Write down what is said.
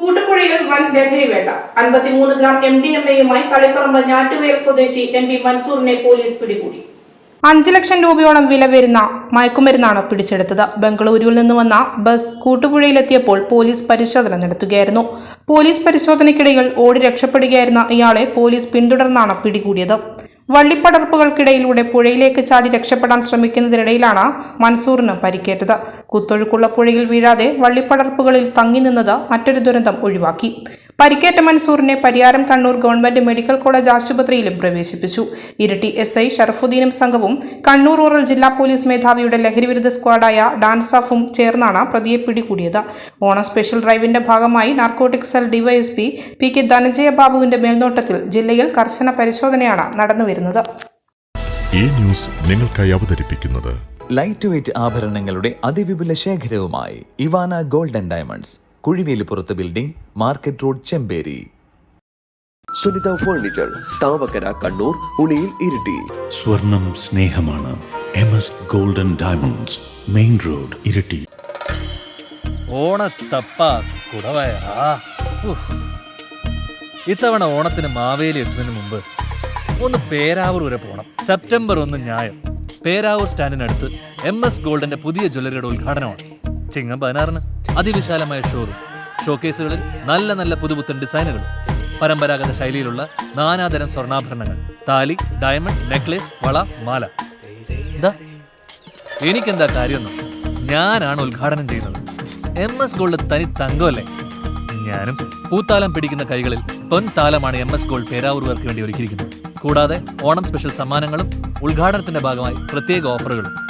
കൂട്ടുപുഴയിൽ വൻ ലഹരി വേട്ട. അൻപത്തിമൂന്ന് ഗ്രാം എം ഡി എം എയുമായി തളിപ്പറമ്പ് ഞാറ്റുവേൽ സ്വദേശി എം പി മൻസൂറിനെ പോലീസ് പിടികൂടി. അഞ്ച് ലക്ഷം രൂപയോളം വില വരുന്ന മയക്കുമരുന്നാണ് പിടിച്ചെടുത്തത്. ബംഗളൂരുവിൽ നിന്ന് വന്ന ബസ് കൂട്ടുപുഴയിലെത്തിയപ്പോൾ പോലീസ് പരിശോധന നടത്തുകയായിരുന്നു. പോലീസ് പരിശോധനയ്ക്കിടയിൽ ഓടി രക്ഷപ്പെടുകയായിരുന്ന ഇയാളെ പോലീസ് പിന്തുടർന്നാണ് പിടികൂടിയത്. വള്ളിപ്പടർപ്പുകൾക്കിടയിലൂടെ പുഴയിലേക്ക് ചാടി രക്ഷപ്പെടാൻ ശ്രമിക്കുന്നതിനിടയിലാണ് മൻസൂറിന് പരിക്കേറ്റത്. കുത്തൊഴുക്കുള്ള പുഴയിൽ വീഴാതെ വള്ളിപ്പടർപ്പുകളിൽ തങ്ങി നിന്നത് മറ്റൊരു ദുരന്തം ഒഴിവാക്കി. പരിക്കേറ്റ മൻസൂറിനെ Pariyaram Kannur government medical college ആശുപത്രിയിലും പ്രവേശിപ്പിച്ചു. ഇരട്ടി എസ് ഐ ഷറഫുദ്ദീനും സംഘവും കണ്ണൂർ റൂറൽ ജില്ലാ പോലീസ് മേധാവിയുടെ ലഹരിവിരുദ്ധ സ്ക്വാഡായ ഡാൻസാഫും ചേർന്നാണ് പ്രതിയെ പിടികൂടിയത്. ഓണം സ്പെഷ്യൽ ഡ്രൈവിന്റെ ഭാഗമായി narcotic cell DYSP P K Dhanajaya ബാബുവിന്റെ മേൽനോട്ടത്തിൽ ജില്ലയിൽ കർശന പരിശോധനയാണ് നടന്നുവരുന്നത് ഈ ന്യൂസ് നിങ്ങൾക്കായി അവതരിപ്പിക്കുന്നത് ലൈറ്റ് വെയ്റ്റ് ആഭരണങ്ങളുടെ അതിവിപുല ശേഖരവുമായി Ivana golden diamonds. കുഴിവേലിപ്പുറത്ത് building market road Chemperi. Sunitha furniture Thavakkara Kannur Uliyil Iritty. സ്വർണം സ്നേഹമാണ്. M S golden diamonds main road Iritty. ഓണത്തപ്പ കുടവയ ഇത്തവണ ഓണത്തിന് മാവേലി എത്തുന്നതിന് മുമ്പ് ഒന്ന് പേരാവൂർ വരെ പോകണം സെപ്റ്റംബർ ഒന്ന് ഞായം പേരാവൂർ സ്റ്റാൻഡിനടുത്ത് എം എസ് ഗോൾഡിന്റെ പുതിയ ജ്വല്ലറിയുടെ ഉദ്ഘാടനമാണ്. ചിങ്ങം പതിനാറിന്. അതിവിശാലമായ ഷോറൂം ഷോക്കേസുകളിൽ നല്ല നല്ല പുതുപുത്തൻ ഡിസൈനുകളും പരമ്പരാഗത ശൈലിയിലുള്ള നാനാതരം സ്വർണാഭരണങ്ങൾ താലി ഡയമണ്ട് നെക്ലേസ് വള മാല. എന്താ എനിക്കെന്താ കാര്യമൊന്നും? ഞാനാണ് ഉദ്ഘാടനം ചെയ്യുന്നത്. എം എസ് ഗോൾഡ് തനി തങ്കമല്ലേ? ഞാനും പൂത്താലം പിടിക്കുന്ന കൈകളിൽ പൊൻതാലമാണ് എം എസ് ഗോൾഡ് പേരാവൂർവർക്ക് വേണ്ടി ഒരുക്കിയിരിക്കുന്നത്. കൂടാതെ ഓണം സ്പെഷ്യൽ സമ്മാനങ്ങളും ഉദ്ഘാടനത്തിന്റെ ഭാഗമായി പ്രത്യേക ഓഫറുകളും